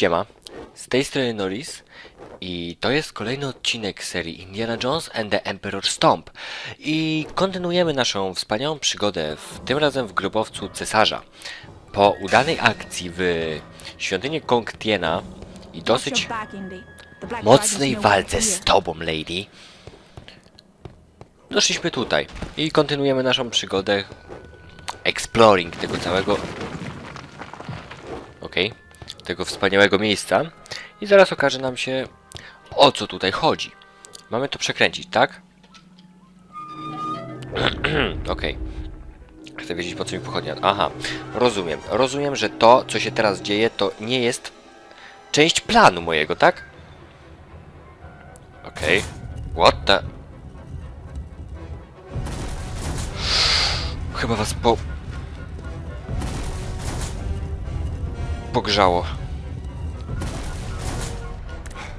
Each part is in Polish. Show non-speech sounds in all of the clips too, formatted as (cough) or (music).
Siema, z tej strony Norris i to jest kolejny odcinek serii Indiana Jones and the Emperor Stomp. I kontynuujemy naszą wspaniałą przygodę, w, tym razem w grobowcu cesarza. Po udanej akcji w świątyni Kong Tiena i dosyć mocnej walce z tobą, lady, doszliśmy tutaj i kontynuujemy naszą przygodę exploring tego całego. Okej, tego wspaniałego miejsca i zaraz okaże nam się o co tutaj chodzi. Mamy to przekręcić, tak? (clears throat) Okej. Chcę wiedzieć po co mi pochodnia. Aha, rozumiem. Rozumiem, że to, co się teraz dzieje, to nie jest część planu mojego, tak? Okej. What the... Chyba was po... Pogrzało.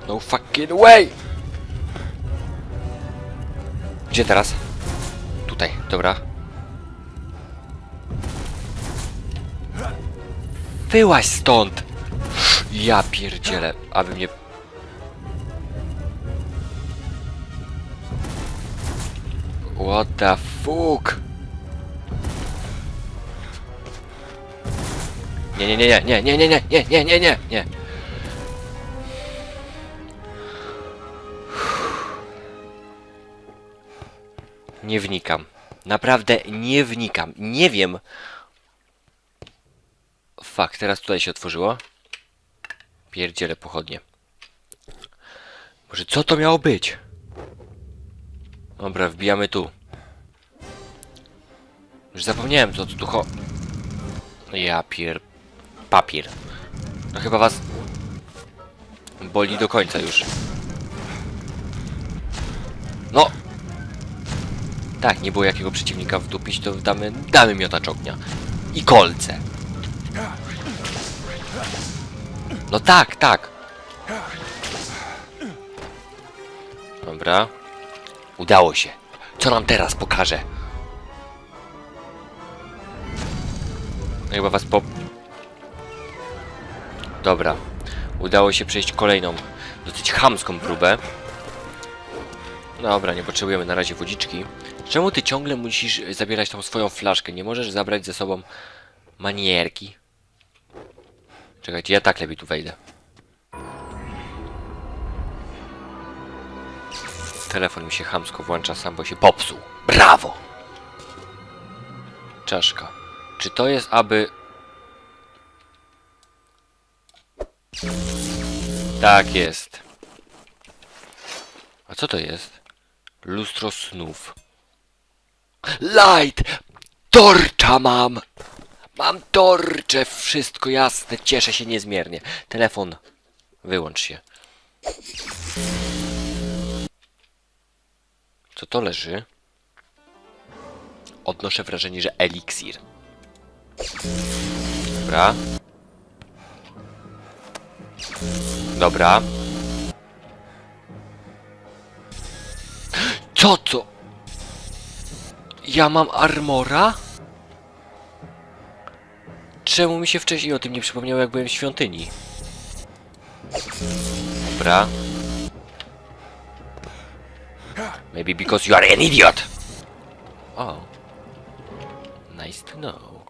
No fucking way! Gdzie teraz? Tutaj, dobra. Wyłaź stąd! Ja pierdzielę, aby mnie... What the fuck? Nie, nie, nie, nie, nie, nie, nie, nie, nie, nie, nie, nie. Nie wnikam. Naprawdę nie wnikam. Nie wiem. Fak, teraz tutaj się otworzyło. Pierdziele pochodnie. Może co to miało być? Dobra, wbijamy tu. Już zapomniałem co tu cho... Ja pier... Papier. No chyba was... Boli do końca już. No! Tak, nie było jakiego przeciwnika wdupić, to damy, damy miotacz ognia. I kolce. No tak, tak. Dobra. Udało się. Co nam teraz pokaże? No chyba was po... Dobra. Udało się przejść kolejną, dosyć chamską próbę. Dobra, nie potrzebujemy na razie wodziczki. Czemu ty ciągle musisz zabierać tą swoją flaszkę? Nie możesz zabrać ze sobą manierki? Czekajcie, ja tak lepiej tu wejdę. Telefon mi się chamsko włącza sam, bo się popsuł. Brawo! Czaszka. Czy to jest aby... Tak jest. A co to jest? Lustro snów. Light! Torcza mam! Mam torcze! Wszystko jasne, cieszę się niezmiernie. Telefon, wyłącz się. Co to leży? Odnoszę wrażenie, że eliksir. Dobra. Dobra. Co to? Ja mam armora? Czemu mi się wcześniej o tym nie przypomniało, jak byłem w świątyni? Dobra. Maybe because you are an idiot. Oh. Nice to know.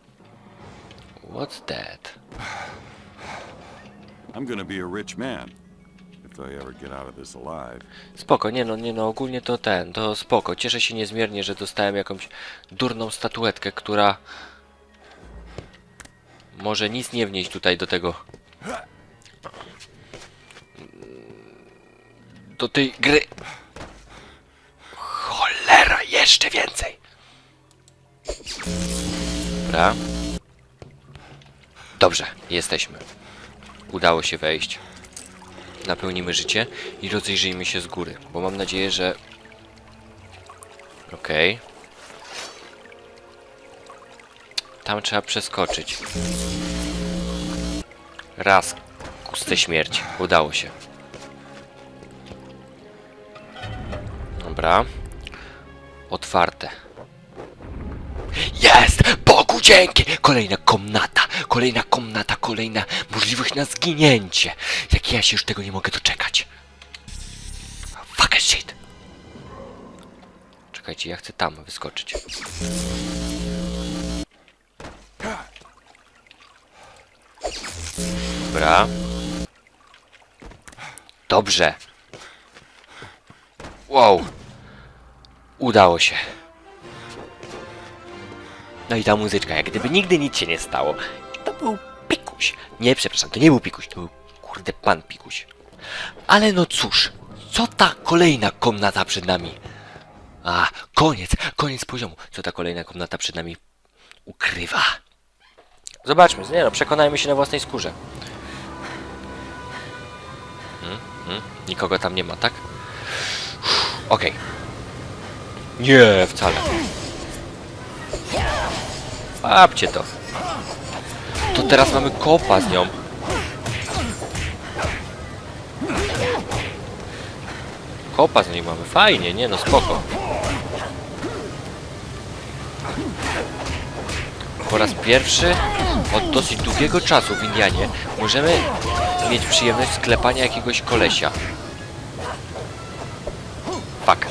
What's that? I'm gonna be a rich man. Spoko, nie no, nie no, ogólnie to ten, to spoko. Cieszę się niezmiernie, że dostałem jakąś durną statuetkę, która może nic nie wnieść tutaj do tego. Do tej gry. Cholera, jeszcze więcej. Dobra. Dobrze, jesteśmy. Udało się wejść napełnimy życie i rozejrzyjmy się z góry, bo mam nadzieję, że... Okej. Tam trzeba przeskoczyć. Raz, kuste śmierć. Udało się. Dobra. Otwarte. Jest! Dzięki! Kolejna komnata, kolejna komnata, kolejna możliwość na zginięcie. Jak ja się już tego nie mogę doczekać. Fuck shit. Czekajcie, ja chcę tam wyskoczyć. Dobra. Dobrze. Wow. Udało się. No i ta muzyczka, jak gdyby nigdy nic się nie stało. To był pikuś. Nie, przepraszam, to nie był pikuś, to był kurde pan pikuś. Ale no cóż, co ta kolejna komnata przed nami? A, koniec, koniec poziomu. Co ta kolejna komnata przed nami ukrywa? Zobaczmy, nie no, przekonajmy się na własnej skórze. Hmm, hmm, nikogo tam nie ma, tak? Okej. Nie, wcale. Łapcie to. To teraz mamy kopa z nią. Kopa z niej mamy. Fajnie, nie no, spoko. Po raz pierwszy od dosyć długiego czasu w Indianie możemy mieć przyjemność sklepania jakiegoś kolesia. Fuck.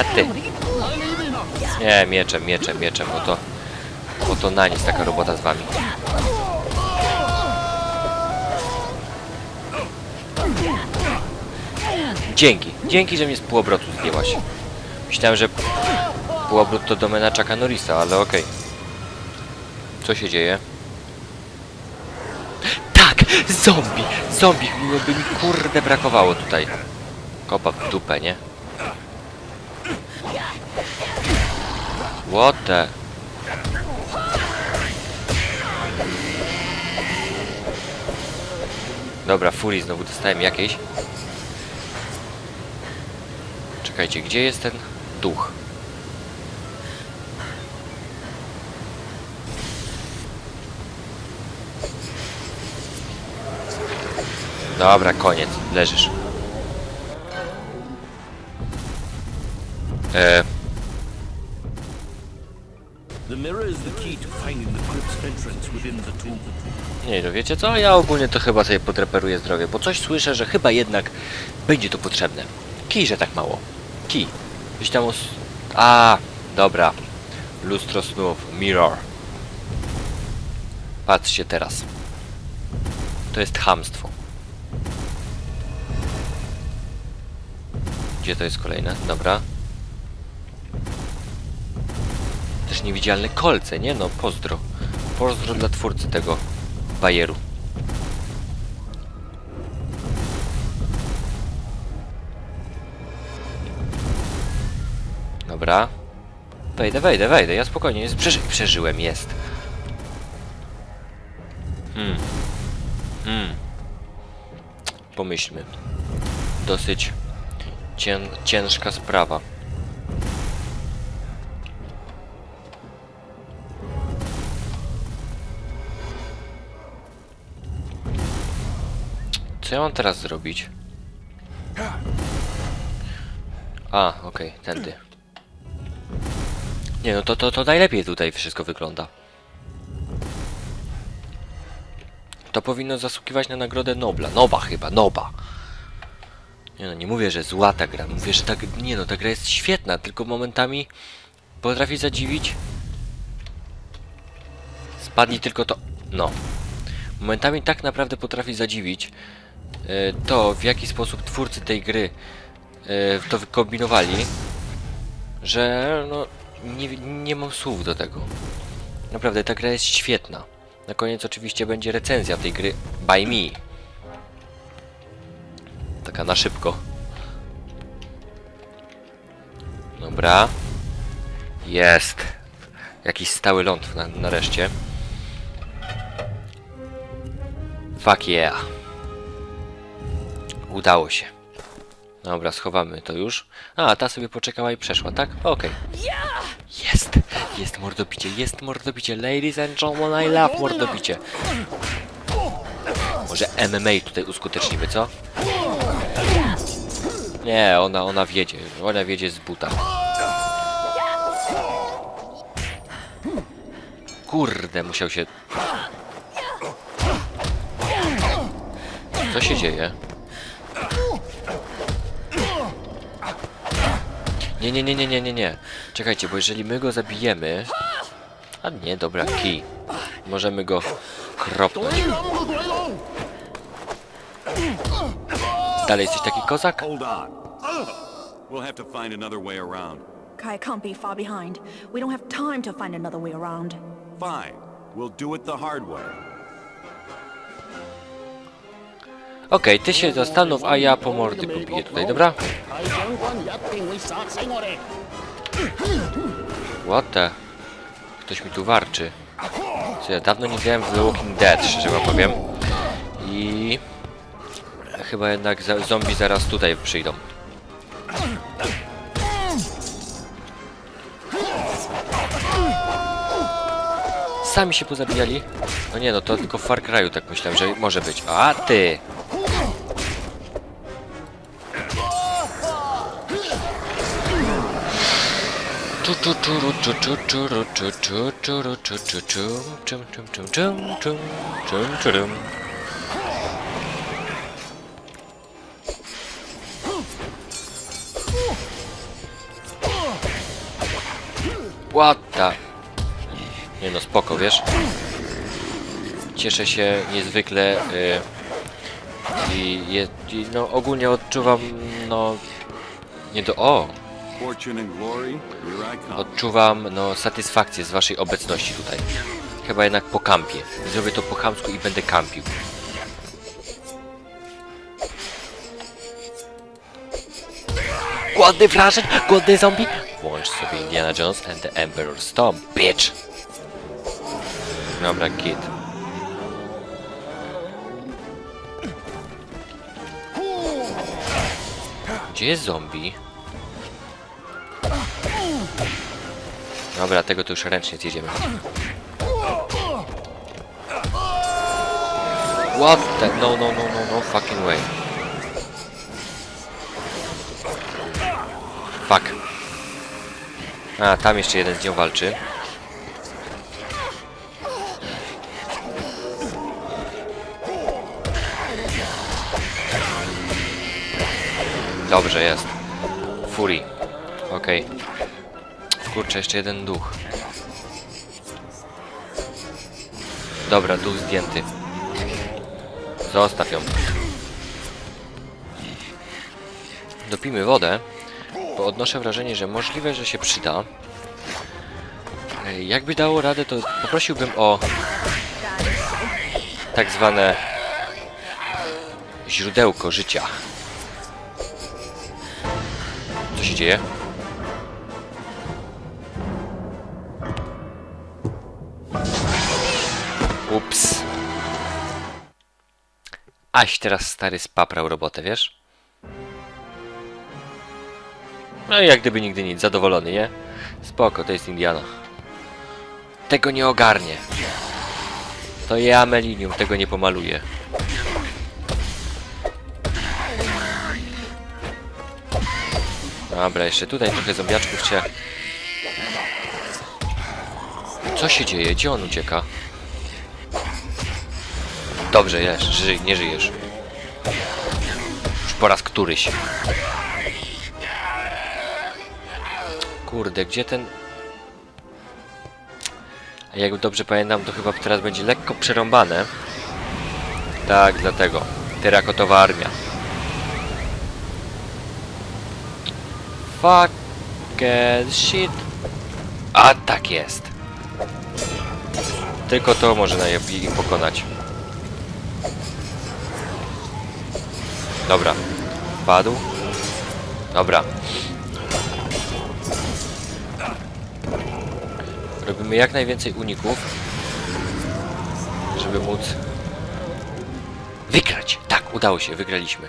A ty? Nie, mieczem, mieczem, mieczem, bo to... Bo to na nic taka robota z wami. Dzięki, dzięki, że mnie z półobrotu zdjęłaś. Myślałem, że półobrót to domena Chucka Norrisa, ale okej. Co się dzieje? Tak! Zombie! Zombie! By mi kurde brakowało tutaj. Kopa w dupę, nie? What the? Dobra, Furii znowu dostałem jakieś. Czekajcie, gdzie jest ten duch? Dobra, koniec. Leżysz. E, wiecie co? Ja ogólnie to chyba sobie podreperuję zdrowie, bo coś słyszę, że chyba jednak będzie to potrzebne. Kij, że tak mało. Kij. Gdzieś tam os... A, dobra. Lustro snów. Mirror. Patrzcie teraz. To jest hamstwo. Gdzie to jest kolejne? Dobra. Też niewidzialne kolce, nie no, pozdro. Pozdro dla twórcy tego bajeru. Dobra. Wejdę, wejdę, wejdę, ja spokojnie, jest, przeży przeżyłem, jest. Hmm. Hmm. Pomyślmy. Dosyć cię ciężka sprawa. Co ja mam teraz zrobić? A, okej, tędy. Nie no, to, to, to najlepiej tutaj wszystko wygląda. To powinno zasługiwać na nagrodę Nobla. Noba chyba, Noba. Nie no, nie mówię, że zła ta gra. Mówię, że ta, g- nie no, ta gra jest świetna, tylko momentami potrafi zadziwić. Spadnie tylko to... No. Momentami tak naprawdę potrafi zadziwić to, w jaki sposób twórcy tej gry e, to wykombinowali, że no, nie, nie mam słów do tego. Naprawdę, ta gra jest świetna. Na koniec oczywiście będzie recenzja tej gry by me. Taka na szybko. Dobra. Jest. Jakiś stały ląd na, nareszcie. Fuck yeah. Udało się. Dobra, schowamy to już. A, ta sobie poczekała i przeszła, tak? Okej. Jest! Jest mordobicie, jest mordobicie. Ladies and gentlemen, I love mordobicie. Może MMA tutaj uskutecznimy, co? Nie, ona, ona wiedzie. Ona wiedzie z buta. Kurde, musiał się... Co się dzieje? Nie, nie, nie, nie, nie, nie, nie. Czekajcie, bo jeżeli my go zabijemy... A nie, dobra, kij. Możemy go kropnąć. Dalej jesteś taki kozak? We'll have to find another way around. Kai can't be far behind. We don't have time to find another way around. Fine. We'll do it the hard way. Okej, ty się zastanów, a ja po mordy pobiję tutaj, dobra? What the? Ktoś mi tu warczy. Co ja dawno nie grałem w The Walking Dead, szczerze wam powiem. I... Chyba jednak za zombie zaraz tutaj przyjdą. Sami się pozabijali? No nie, no to tylko w Far Cry'u tak myślałem, że może być. A ty! Czu, czum, czum, czum, czum, czum, czum, czum, czurum. What the... Nie no, spoko, wiesz? Cieszę się niezwykle y, i, i no ogólnie odczuwam no nie do o Odczuwam no satysfakcję z waszej obecności tutaj. Chyba jednak po kampie. Zrobię to po chamsku i będę kampił. Głodny wrażeń, głodny zombie. Włącz sobie Indiana Jones and the Emperor Stomp, bitch. Dobra, kid. Gdzie jest zombie? Dobra, tego to już ręcznie zjedziemy. What the? No, no, no, no, no fucking way. Fuck. A, tam jeszcze jeden z nią walczy. Dobrze, jest. Fury. Okej. Kurczę, jeszcze jeden duch. Dobra, duch zdjęty. Zostaw ją. Dopijmy wodę, bo odnoszę wrażenie, że możliwe, że się przyda. Jakby dało radę, to poprosiłbym o tak zwane źródełko życia. Co się dzieje? Aś teraz stary spaprał robotę, wiesz? No i jak gdyby nigdy nic, zadowolony, nie? Spoko, to jest Indiana. Tego nie ogarnie. To ja Melinium, tego nie pomaluję. Dobra, jeszcze tutaj trochę zombiaczków cię... Co się dzieje? Gdzie on ucieka? Dobrze, jest, ży nie żyjesz. Już po raz któryś. Kurde, gdzie ten... A Jak dobrze pamiętam, to chyba teraz będzie lekko przerąbane. Tak, dlatego. Terakotowa armia. Fucking shit. A tak jest. Tylko to może ich pokonać. Dobra. Padł. Dobra. Robimy jak najwięcej uników, żeby móc wygrać. Tak, udało się, wygraliśmy.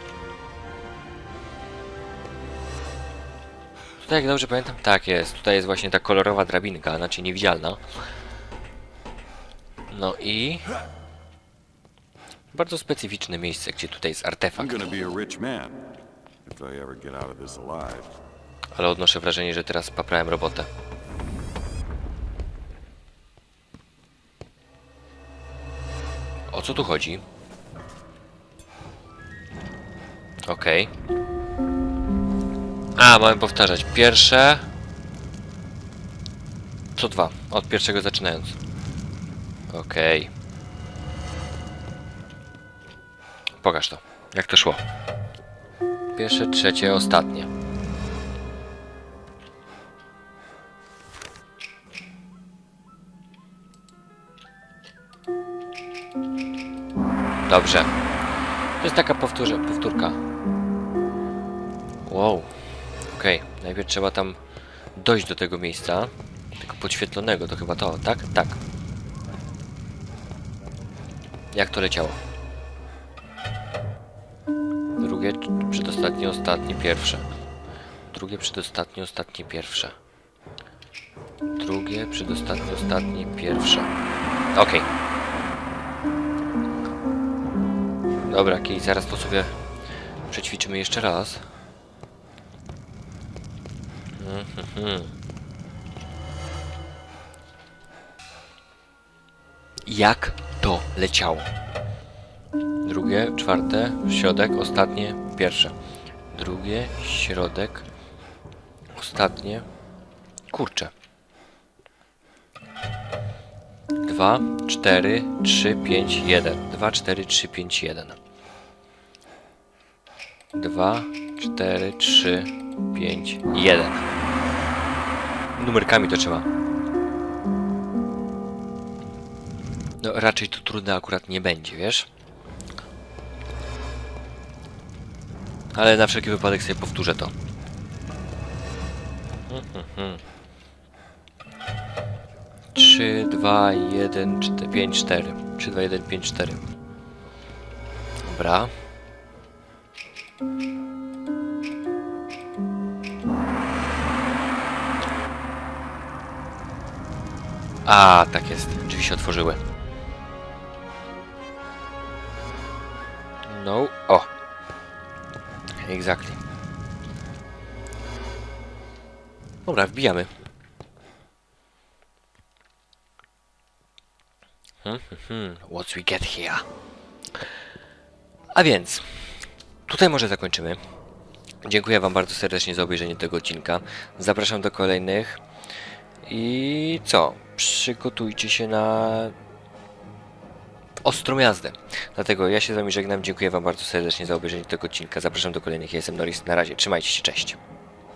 Tutaj, jak dobrze pamiętam, tak jest. Tutaj jest właśnie ta kolorowa drabinka, znaczy niewidzialna. No i... Bardzo specyficzne miejsce, gdzie tutaj jest artefakt. Ale odnoszę wrażenie, że teraz paprałem robotę. O co tu chodzi? Okej. A, mamy powtarzać. Pierwsze... Co dwa. Od pierwszego zaczynając. Okej. Pokaż to. Jak to szło? Pierwsze, trzecie, ostatnie. Dobrze. To jest taka powtórka. Wow. Okej, najpierw trzeba tam dojść do tego miejsca. Tego podświetlonego, to chyba to, tak? Tak. Jak to leciało? Drugie, przedostatnie, ostatnie, pierwsze. Drugie, przedostatnie, ostatnie, pierwsze. Drugie, przedostatnie, ostatnie, pierwsze. Okej. Dobra, Kij, zaraz to sobie przećwiczymy jeszcze raz. Mhm. Jak to leciało? Drugie, czwarte, środek, ostatnie, pierwsze. Drugie, środek, ostatnie. Kurczę. Dwa, cztery, trzy, pięć, jeden. Dwa, cztery, trzy, pięć, jeden. Dwa, cztery, trzy, pięć, jeden. Numerkami to trzeba. No raczej to trudne akurat nie będzie, wiesz? Ale na wszelki wypadek sobie powtórzę to. 3, 2, 1, 4, 5, 4. 3, 2, 1, 5, 4. Dobra. A, tak jest. Drzwi się otworzyły. No. O. Exactly. Dobra, wbijamy. Hmm, hmm, hmm. What we get here? A więc, tutaj może zakończymy. Dziękuję Wam bardzo serdecznie za obejrzenie tego odcinka. Zapraszam do kolejnych. I co? Przygotujcie się na ostrą jazdę. Dlatego ja się z Wami żegnam. Dziękuję Wam bardzo serdecznie za obejrzenie tego odcinka. Zapraszam do kolejnych. Ja jestem Norris. Na razie. Trzymajcie się. Cześć.